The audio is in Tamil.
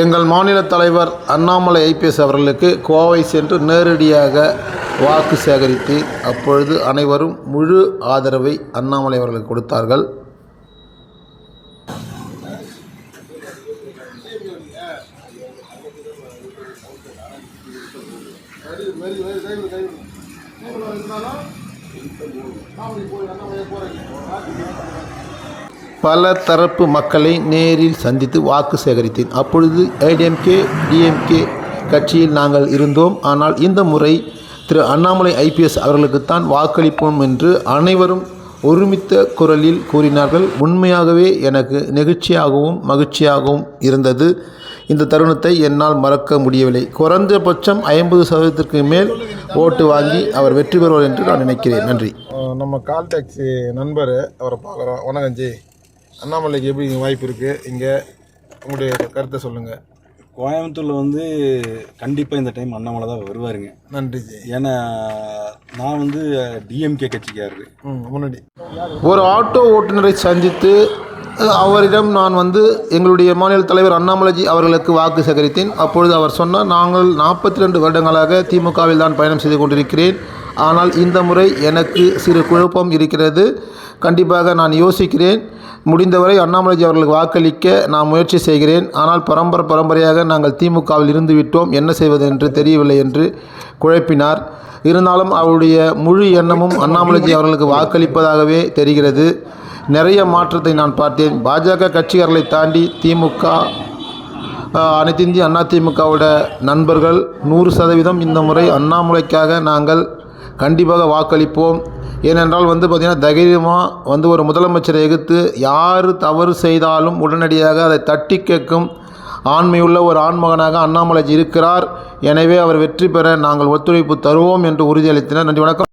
எங்கள் மாநில தலைவர் அண்ணாமலை ஐபிஎஸ் அவர்களுக்கு கோவை சென்று நேரடியாக வாக்கு சேகரித்து அப்பொழுது அனைவரும் முழு ஆதரவை அண்ணாமலை அவர்களுக்கு கொடுத்தார்கள். பல தரப்பு மக்களை நேரில் சந்தித்து வாக்கு சேகரித்தேன். அப்பொழுது ஏடிஎம்கே டிஎம்கே கட்சியில் நாங்கள் இருந்தோம். ஆனால் இந்த முறை திரு அண்ணாமலை ஐபிஎஸ் அவர்களுக்குத்தான் வாக்களிப்போம் என்று அனைவரும் ஒருமித்த குரலில் கூறினார்கள். உண்மையாகவே எனக்கு நெகிழ்ச்சியாகவும் மகிழ்ச்சியாகவும் இருந்தது. இந்த தருணத்தை என்னால் மறக்க முடியவில்லை. குறைந்தபட்சம் ஐம்பது சதவீதத்திற்கு மேல் ஓட்டு வாங்கி அவர் வெற்றி பெறுவார் என்று நான் நினைக்கிறேன். நன்றி. நம்ம கால் டாக்ஸி நண்பர் அவரை பார்க்குறோம். வணக்கம் ஜி. அண்ணாமலைக்கு எப்படி இங்கே வாய்ப்பு இருக்குது இங்கே உங்களுடைய கருத்தை சொல்லுங்கள் கோயம்புத்தூரில் வந்து கண்டிப்பாக இந்த டைம் அண்ணாமலை தான் வருவாருங்க. நன்றி ஏன்னா நான் வந்து டிஎம்கே கட்சிக்காரரு. ம் முன்னாடி. ஒரு ஆட்டோ ஓட்டுநரை சந்தித்து அவரிடம் நான் வந்து எங்களுடைய மாநில தலைவர் அண்ணாமலைஜி அவர்களுக்கு வாக்கு சேகரித்தேன். அப்பொழுது அவர் சொன்னார் நாங்கள் நாற்பத்தி ரெண்டு வருடங்களாக திமுகவில் தான் பயணம் செய்து கொண்டிருக்கிறேன். ஆனால் இந்த முறை எனக்கு சிறு குழப்பம் இருக்கிறது. கண்டிப்பாக நான் யோசிக்கிறேன். முடிந்தவரை அண்ணாமலைஜி அவர்களுக்கு வாக்களிக்க நான் முயற்சி செய்கிறேன். ஆனால் பரம்பரை பரம்பரையாக நாங்கள் திமுகவில் இருந்து விட்டோம். என்ன செய்வது என்று தெரியவில்லை என்று குழப்பினார். இருந்தாலும் அவருடைய முழு எண்ணமும் அண்ணாமலைஜி அவர்களுக்கு வாக்களிப்பதாகவே தெரிகிறது. நிறைய மாற்றத்தை நான் பார்த்தேன். பாஜக கட்சிகாரர்களை தாண்டி திமுக அனைத்திந்திய அதிமுகவோட அண்ணா திமுகவோட நண்பர்கள் நூறு சதவீதம் இந்த முறை அண்ணாமலைக்காக நாங்கள் கண்டிப்பாக வாக்களிப்போம். ஏனென்றால் வந்து பார்த்திங்கன்னா தைரியமாக வந்து ஒரு முதலமைச்சரை எதிர்த்து யார் தவறு செய்தாலும் உடனடியாக அதை தட்டி கேட்கும் ஆண்மையுள்ள ஒரு ஆண்மகனாக அண்ணாமலை இருக்கிறார். எனவே அவர் வெற்றி பெற நாங்கள் ஒத்துழைப்பு தருவோம் என்று உறுதியளித்தனர். நன்றி வணக்கம்.